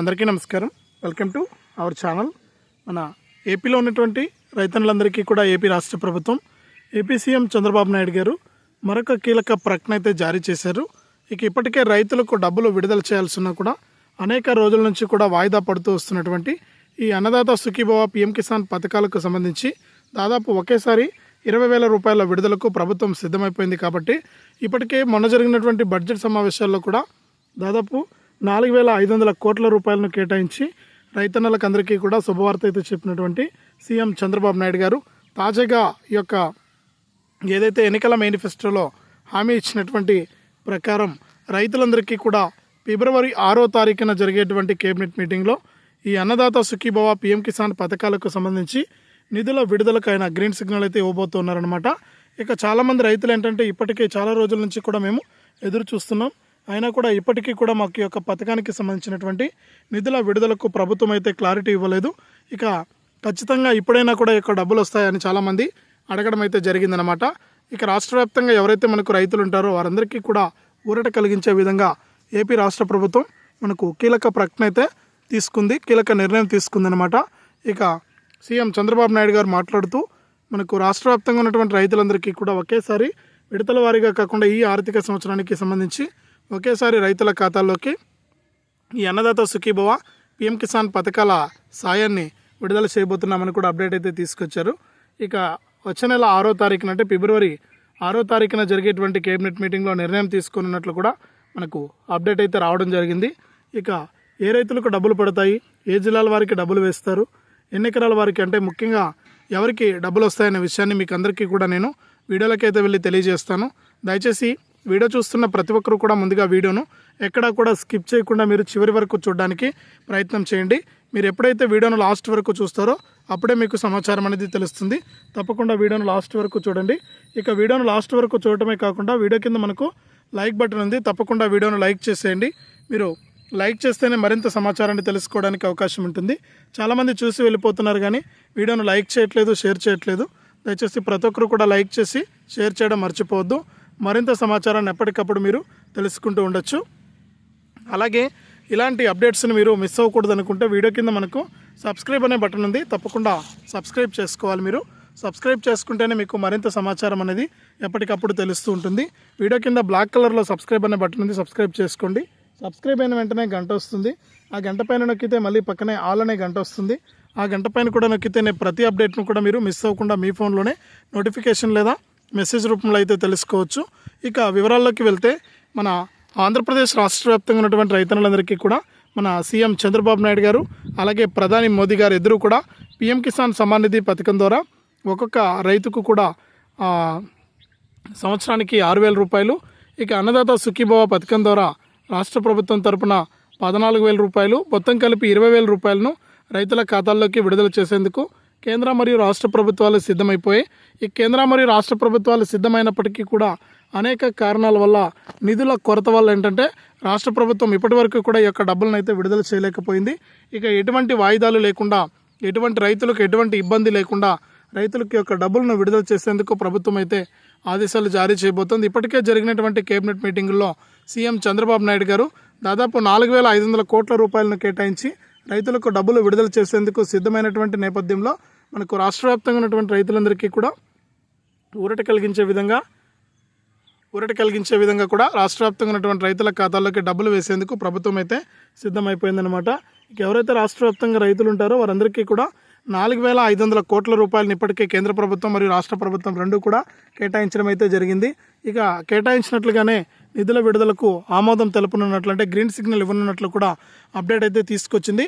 అందరికీ నమస్కారం. Welcome to our channel మన ఏపీలో ఉన్నటువంటి రైతన్నులందరికీ కూడా ఏపీ రాష్ట్ర ప్రభుత్వం ఏపీ సీఎం చంద్రబాబు నాయుడు గారు మరొక కీలక ప్రకటన అయితే జారీ చేశారు. ఇక ఇప్పటికే రైతులకు డబ్బులు విడుదల చేయాల్సిన కూడా అనేక రోజుల నుంచి కూడా వాయిదా పడుతూ వస్తున్నటువంటి ఈ అన్నదాత సుఖీభవ పిఎం కిసాన్ పథకాలకు సంబంధించి దాదాపు ఒకేసారి ఇరవై వేల రూపాయల విడుదలకు ప్రభుత్వం సిద్ధమైపోయింది కాబట్టి ఇప్పటికే మొన్న జరిగినటువంటి బడ్జెట్ సమావేశాల్లో కూడా దాదాపు నాలుగు వేల ఐదు వందల కోట్ల రూపాయలను కేటాయించి రైతన్నలకు అందరికీ కూడా శుభవార్త అయితే చెప్పినటువంటి సీఎం చంద్రబాబు నాయుడు గారు తాజాగా ఈ యొక్క ఏదైతే ఎన్నికల మేనిఫెస్టోలో హామీ ఇచ్చినటువంటి ప్రకారం రైతులందరికీ కూడా ఫిబ్రవరి ఆరో తారీఖున జరిగేటువంటి కేబినెట్ మీటింగ్లో ఈ అన్నదాత సుఖీభవ పిఎం కిసాన్ పథకాలకు సంబంధించి నిధుల విడుదలకు ఆయన గ్రీన్ సిగ్నల్ అయితే ఇవ్వబోతున్నారనమాట ఇక చాలామంది రైతులు ఏంటంటే ఇప్పటికే చాలా రోజుల నుంచి కూడా మేము ఎదురు చూస్తున్నాం అయినా కూడా ఇప్పటికీ కూడా మాకు ఈ యొక్క పథకానికి సంబంధించినటువంటి నిధుల విడుదలకు ప్రభుత్వం అయితే క్లారిటీ ఇవ్వలేదు. ఇక ఖచ్చితంగా ఇప్పుడైనా కూడా యొక్క డబ్బులు వస్తాయని చాలామంది అడగడం అయితే జరిగిందనమాట ఇక రాష్ట్ర వ్యాప్తంగా ఎవరైతే మనకు రైతులు ఉంటారో వారందరికీ కూడా ఊరట కలిగించే విధంగా ఏపీ రాష్ట్ర ప్రభుత్వం మనకు కీలక ప్రకటన అయితే తీసుకుంది కీలక నిర్ణయం తీసుకుందనమాట ఇక సీఎం చంద్రబాబు నాయుడు గారు మాట్లాడుతూ మనకు రాష్ట్ర వ్యాప్తంగా ఉన్నటువంటి రైతులందరికీ కూడా ఒకేసారి విడతల వారీగా కాకుండా ఈ ఆర్థిక సంవత్సరానికి సంబంధించి ఒకేసారి రైతుల ఖాతాల్లోకి ఈ అన్నదాత సుఖీభవ పిఎం కిసాన్ పథకాల సాయాన్ని విడుదల చేయబోతున్నామని కూడా అప్డేట్ అయితే తీసుకొచ్చారు. ఇక వచ్చే నెల ఆరో తారీఖున అంటే ఫిబ్రవరి ఆరో తారీఖున జరిగేటువంటి కేబినెట్ మీటింగ్లో నిర్ణయం తీసుకున్నట్లు కూడా మనకు అప్డేట్ అయితే రావడం జరిగింది. ఇక ఏ రైతులకు డబ్బులు పడతాయి? ఏ జిల్లాల వారికి డబ్బులు వేస్తారు? ఎన్ని ఎకరాల వారికి? అంటే ముఖ్యంగా ఎవరికి డబ్బులు వస్తాయనే విషయాన్ని మీకు అందరికీ కూడా నేను వీడియోలకైతే వెళ్ళి తెలియజేస్తాను. దయచేసి వీడియో చూస్తున్న ప్రతి ఒక్కరు కూడా ముందుగా వీడియోను ఎక్కడా కూడా స్కిప్ చేయకుండా మీరు చివరి వరకు చూడడానికి ప్రయత్నం చేయండి. మీరు ఎప్పుడైతే వీడియోను లాస్ట్ వరకు చూస్తారో అప్పుడే మీకు సమాచారం అనేది తెలుస్తుంది. తప్పకుండా వీడియోను లాస్ట్ వరకు చూడండి. ఇక వీడియోను లాస్ట్ వరకు చూడటమే కాకుండా వీడియో కింద మనకు లైక్ బటన్ ఉంది. తప్పకుండా వీడియోను లైక్ చేసేయండి. మీరు లైక్ చేస్తేనే మరింత సమాచారాన్ని తెలుసుకోవడానికి అవకాశం ఉంటుంది. చాలామంది చూసి వెళ్ళిపోతున్నారు కానీ వీడియోను లైక్ చేయట్లేదు షేర్ చేయట్లేదు. దయచేసి ప్రతి ఒక్కరు కూడా లైక్ చేసి షేర్ చేయడం మర్చిపోవద్దు. మరింత సమాచారాన్ని ఎప్పటికప్పుడు మీరు తెలుసుకుంటూ ఉండొచ్చు. అలాగే ఇలాంటి అప్డేట్స్ని మీరు మిస్ అవ్వకూడదు అనుకుంటే వీడియో కింద మనకు సబ్స్క్రైబ్ అనే బటన్ ఉంది. తప్పకుండా సబ్స్క్రైబ్ చేసుకోవాలి మీరు. సబ్స్క్రైబ్ చేసుకుంటేనే మీకు మరింత సమాచారం అనేది ఎప్పటికప్పుడు తెలుస్తూ ఉంటుంది. వీడియో కింద బ్లాక్ కలర్లో సబ్స్క్రైబ్ అనే బటన్ ఉంది. సబ్స్క్రైబ్ చేసుకోండి. సబ్స్క్రైబ్ అయిన వెంటనే గంట వస్తుంది. ఆ గంట పైన నొక్కితే మళ్ళీ పక్కనే ఆల్ అనే గంట వస్తుంది. ఆ గంట పైన కూడా నొక్కితే నేను ప్రతి అప్డేట్ను కూడా మీరు మిస్ అవ్వకుండా మీ ఫోన్లోనే నోటిఫికేషన్ లేదా మెసేజ్ రూపంలో అయితే తెలుసుకోవచ్చు. ఇక వివరాల్లోకి వెళ్తే మన ఆంధ్రప్రదేశ్ రాష్ట్ర వ్యాప్తంగా ఉన్నటువంటి రైతన్నులందరికీ కూడా మన సీఎం చంద్రబాబు నాయుడు గారు అలాగే ప్రధాని మోదీ గారు ఇద్దరు కూడా పిఎం కిసాన్ సమ్మాన్ నిధి పథకం ద్వారా ఒక్కొక్క రైతుకు కూడా సంవత్సరానికి ఆరు వేల రూపాయలు ఇక అన్నదాత సుఖీభవ పథకం ద్వారా రాష్ట్ర ప్రభుత్వం తరపున పద్నాలుగు వేల రూపాయలు మొత్తం కలిపి ఇరవై వేల రూపాయలను రైతుల ఖాతాల్లోకి విడుదల చేసేందుకు కేంద్ర మరియు రాష్ట్ర ప్రభుత్వాలు సిద్ధమైపోయాయి ఈ కేంద్ర మరియు రాష్ట్ర ప్రభుత్వాలు సిద్ధమైనప్పటికీ కూడా అనేక కారణాల వల్ల నిధుల కొరత వల్ల ఏంటంటే రాష్ట్ర ప్రభుత్వం ఇప్పటివరకు కూడా ఈ యొక్క డబ్బులను అయితే విడుదల చేయలేకపోయింది. ఇక ఎటువంటి వాయిదాలు లేకుండా ఎటువంటి రైతులకు ఎటువంటి ఇబ్బంది లేకుండా రైతులకు యొక్క డబ్బులను విడుదల చేసేందుకు ప్రభుత్వం అయితే ఆదేశాలు జారీ చేయబోతోంది. ఇప్పటికే జరిగినటువంటి కేబినెట్ మీటింగుల్లో సీఎం చంద్రబాబు నాయుడు గారు దాదాపు నాలుగు వేల ఐదు వందల కోట్ల రూపాయలను కేటాయించి రైతులకు డబ్బులు విడుదల చేసేందుకు సిద్ధమైనటువంటి నేపథ్యంలో మనకు రాష్ట్ర వ్యాప్తంగా ఉన్నటువంటి రైతులందరికీ కూడా ఊరట కలిగించే విధంగా ఊరట కలిగించే విధంగా కూడా రాష్ట్ర వ్యాప్తంగా ఉన్నటువంటి రైతుల ఖాతాల్లోకి డబ్బులు వేసేందుకు ప్రభుత్వం అయితే సిద్ధమైపోయిందనమాట ఇక ఎవరైతే రాష్ట్ర వ్యాప్తంగా రైతులు ఉంటారో వారందరికీ కూడా నాలుగు వేల ఐదు వందల కోట్ల రూపాయలను ఇప్పటికే కేంద్ర ప్రభుత్వం మరియు రాష్ట్ర ప్రభుత్వం రెండు కూడా కేటాయించడం అయితే జరిగింది. ఇక కేటాయించినట్లుగానే నిధుల విడుదలకు ఆమోదం తెలుపనున్నట్లు అంటే గ్రీన్ సిగ్నల్ ఇవ్వనున్నట్లు కూడా అప్డేట్ అయితే తీసుకొచ్చింది.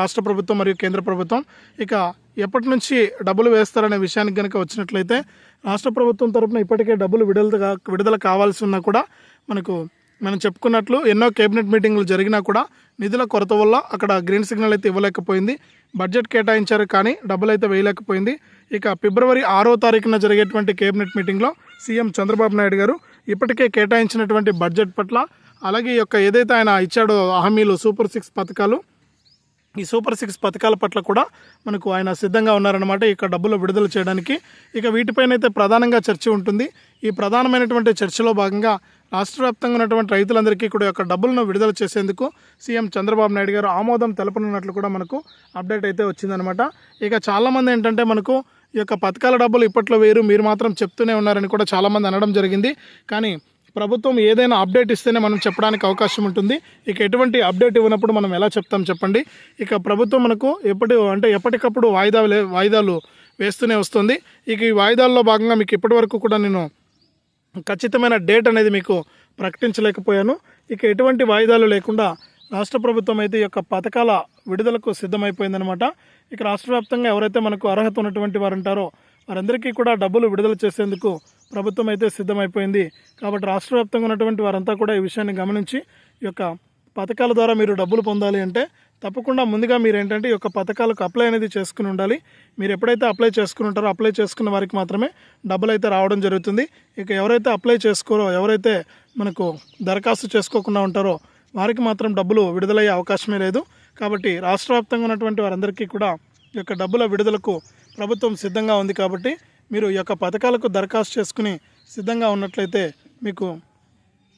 రాష్ట్ర ప్రభుత్వం మరియు కేంద్ర ప్రభుత్వం. ఇక ఎప్పటి నుంచి డబ్బులు వేస్తారనే విషయానికి కనుక వచ్చినట్లయితే రాష్ట్ర ప్రభుత్వం తరఫున ఇప్పటికే డబ్బులు విడుదల కా- విడుదల కావాల్సి ఉన్నా కూడా మనకు మనం చెప్పుకున్నట్లు ఎన్నో కేబినెట్ మీటింగ్లు జరిగినా కూడా నిధుల కొరత వల్ల అక్కడ గ్రీన్ సిగ్నల్ అయితే ఇవ్వలేకపోయింది. బడ్జెట్ కేటాయించారు కానీ డబ్బులు అయితే వేయలేకపోయింది. ఇక ఫిబ్రవరి ఆరో తారీఖున జరిగేటువంటి కేబినెట్ మీటింగ్లో సీఎం చంద్రబాబు నాయుడు గారు ఇప్పటికే కేటాయించినటువంటి బడ్జెట్ పట్ల అలాగే ఈ యొక్క ఏదైతే ఆయన ఇచ్చాడో హామీలు సూపర్ సిక్స్ పథకాలు ఈ సూపర్ సిక్స్ పథకాల పట్ల కూడా మనకు ఆయన సిద్ధంగా ఉన్నారనమాట ఇక డబ్బులు విడుదల చేయడానికి ఇక వీటిపైన అయితే ప్రధానంగా చర్చ ఉంటుంది. ఈ ప్రధానమైనటువంటి చర్చలో భాగంగా రాష్ట్ర వ్యాప్తంగా ఉన్నటువంటి రైతులందరికీ కూడా యొక్క డబ్బులను విడుదల చేసేందుకు సీఎం చంద్రబాబు నాయుడు గారు ఆమోదం తెలపనున్నట్లు కూడా మనకు అప్డేట్ అయితే వచ్చిందనమాట ఇక చాలామంది ఏంటంటే మనకు ఈ యొక్క పథకాల డబ్బులు ఇప్పట్లో వేరు మీరు మాత్రం చెప్తూనే ఉన్నారని కూడా చాలామంది అనడం జరిగింది. కానీ ప్రభుత్వం ఏదైనా అప్డేట్ ఇస్తేనే మనం చెప్పడానికి అవకాశం ఉంటుంది. ఇక ఎటువంటి అప్డేట్ ఇవ్వనప్పుడు మనం ఎలా చెప్తాం చెప్పండి. ఇక ప్రభుత్వం మనకు ఎప్పటి అంటే ఎప్పటికప్పుడు వాయిదాలు వాయిదాలు వేస్తూనే వస్తుంది. ఇక ఈ వాయిదాల్లో భాగంగా మీకు ఇప్పటివరకు కూడా నేను ఖచ్చితమైన డేట్ అనేది మీకు ప్రకటించలేకపోయాను. ఇక ఎటువంటి వాయిదాలు లేకుండా రాష్ట్ర ప్రభుత్వం అయితే ఈ యొక్క పథకాల విడుదలకు సిద్ధమైపోయిందనమాట. ఇక రాష్ట్ర వ్యాప్తంగా ఎవరైతే మనకు అర్హత ఉన్నటువంటి వారు ఉంటారో వారందరికీ కూడా డబ్బులు విడుదల చేసేందుకు ప్రభుత్వం అయితే సిద్ధమైపోయింది. కాబట్టి రాష్ట్ర వ్యాప్తంగా ఉన్నటువంటి వారంతా కూడా ఈ విషయాన్ని గమనించి ఈ యొక్క పథకాల ద్వారా మీరు డబ్బులు పొందాలి అంటే తప్పకుండా ముందుగా మీరు ఏంటంటే ఈ యొక్క పథకాలకు అప్లై అనేది చేసుకుని ఉండాలి. మీరు ఎప్పుడైతే అప్లై చేసుకుని ఉంటారో అప్లై చేసుకున్న వారికి మాత్రమే డబ్బులు అయితే రావడం జరుగుతుంది. ఇక ఎవరైతే అప్లై చేసుకోరో ఎవరైతే మనకు దరఖాస్తు చేసుకోకుండా ఉంటారో వారికి మాత్రం డబ్బులు విడుదలయ్యే అవకాశమే లేదు. కాబట్టి రాష్ట్ర వ్యాప్తంగా ఉన్నటువంటి వారందరికీ కూడా ఈ యొక్క డబ్బుల విడుదలకు ప్రభుత్వం సిద్ధంగా ఉంది కాబట్టి మీరు ఈ యొక్క పథకాలకు దరఖాస్తు చేసుకుని సిద్ధంగా ఉన్నట్లయితే మీకు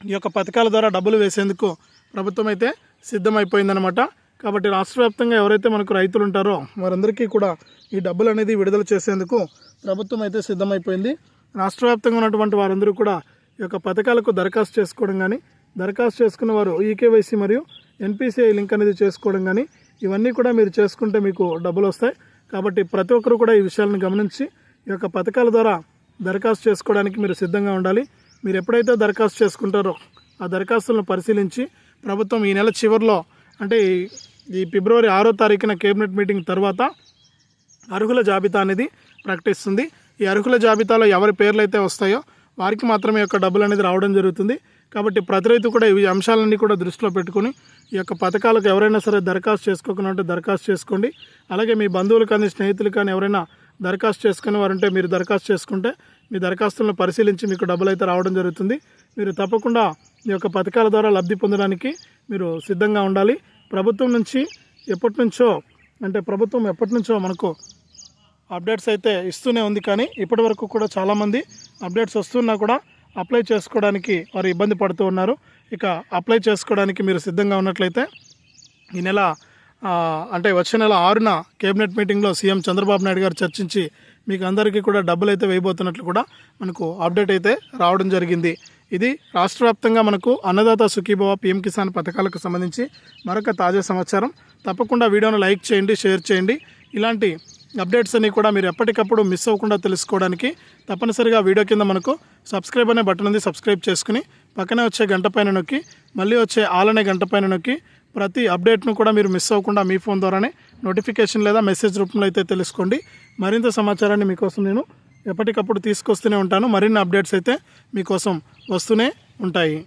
ఈ యొక్క పథకాల ద్వారా డబ్బులు వేసేందుకు ప్రభుత్వం అయితే సిద్ధమైపోయిందనమాట కాబట్టి రాష్ట్ర వ్యాప్తంగా ఎవరైతే మనకు రైతులు ఉంటారో వారందరికీ కూడా ఈ డబ్బులు అనేది విడుదల చేసేందుకు ప్రభుత్వం అయితే సిద్ధమైపోయింది. రాష్ట్ర వ్యాప్తంగా ఉన్నటువంటి వారందరూ కూడా ఈ యొక్క పథకాలకు దరఖాస్తు చేసుకోవడం కానీ దరఖాస్తు చేసుకున్న వారు ఈకేవైసీ మరియు ఎన్పిసిఐ లింక్ అనేది చేసుకోవడం కానీ ఇవన్నీ కూడా మీరు చేసుకుంటే మీకు డబ్బులు వస్తాయి. కాబట్టి ప్రతి ఒక్కరు కూడా ఈ విషయాలను గమనించి ఈ యొక్క పథకాల ద్వారా దరఖాస్తు చేసుకోవడానికి మీరు సిద్ధంగా ఉండాలి. మీరు ఎప్పుడైతే దరఖాస్తు చేసుకుంటారో ఆ దరఖాస్తులను పరిశీలించి ప్రభుత్వం ఈ నెల చివరిలో అంటే ఈ- ఫిబ్రవరి ఆరో తారీఖున కేబినెట్ మీటింగ్ తర్వాత అర్హుల జాబితా అనేది ప్రకటిస్తుంది. ఈ అర్హుల జాబితాలో ఎవరి పేర్లు అయితే వస్తాయో వారికి మాత్రమే యొక్క డబ్బులు అనేది రావడం జరుగుతుంది. కాబట్టి ప్రతి రైతు కూడా ఈ అంశాలన్నీ కూడా దృష్టిలో పెట్టుకొని ఈ యొక్క పథకాలకు ఎవరైనా సరే దరఖాస్తు చేసుకోకుండా దరఖాస్తు చేసుకోండి. అలాగే మీ బంధువులు కానీ స్నేహితులు కానీ ఎవరైనా దరఖాస్తు చేసుకునే వారు ఉంటే మీరు దరఖాస్తు చేసుకుంటే మీ దరఖాస్తులను పరిశీలించి మీకు డబ్బులు అయితే రావడం జరుగుతుంది. మీరు తప్పకుండా ఈ యొక్క పథకాల ద్వారా లబ్ధి పొందడానికి మీరు సిద్ధంగా ఉండాలి. ప్రభుత్వం నుంచి ఎప్పటి నుంచో అంటే ప్రభుత్వం ఎప్పటి నుంచో మనకు అప్డేట్స్ అయితే ఇస్తూనే ఉంది కానీ ఇప్పటి వరకు కూడా చాలామంది అప్డేట్స్ వస్తున్నా కూడా అప్లై చేసుకోవడానికి వారు ఇబ్బంది పడుతూ ఉన్నారు. ఇక అప్లై చేసుకోవడానికి మీరు సిద్ధంగా ఉన్నట్లయితే ఈ నెల అంటే వచ్చే నెల ఆరున కేబినెట్ మీటింగ్లో సీఎం చంద్రబాబు నాయుడు గారు చర్చించి మీకు అందరికీ కూడా డబ్బులు అయితే వేయబోతున్నట్లు కూడా మనకు అప్డేట్ అయితే రావడం జరిగింది. ఇది రాష్ట్ర వ్యాప్తంగా మనకు అన్నదాత సుఖీభవ పిఎం కిసాన్ పథకాలకు సంబంధించి మరొక తాజా సమాచారం. తప్పకుండా వీడియోను లైక్ చేయండి షేర్ చేయండి. ఇలాంటి అప్డేట్స్ అన్ని కూడా మీరు ఎప్పటికప్పుడు మిస్ అవ్వకుండా తెలుసుకోవడానికి తప్పనిసరిగా వీడియో కింద మనకు సబ్స్క్రైబ్ అనే బటన్ ఉంది సబ్స్క్రైబ్ చేసుకుని పక్కనే వచ్చే గంట పైన నొక్కి మళ్ళీ వచ్చే ఆల్ అనే గంట పైన నొక్కి ప్రతి అప్డేట్ను కూడా మీరు మిస్ అవ్వకుండా మీ ఫోన్ ద్వారానే నోటిఫికేషన్ లేదా మెసేజ్ రూపంలో అయితే తెలుసుకోండి. మరింత సమాచారాన్ని మీకోసం నేను ఎప్పటికప్పుడు తీసుకొస్తూనే ఉంటాను. మరిన్ని అప్డేట్స్ అయితే మీకోసం వస్తూనే ఉంటాయి.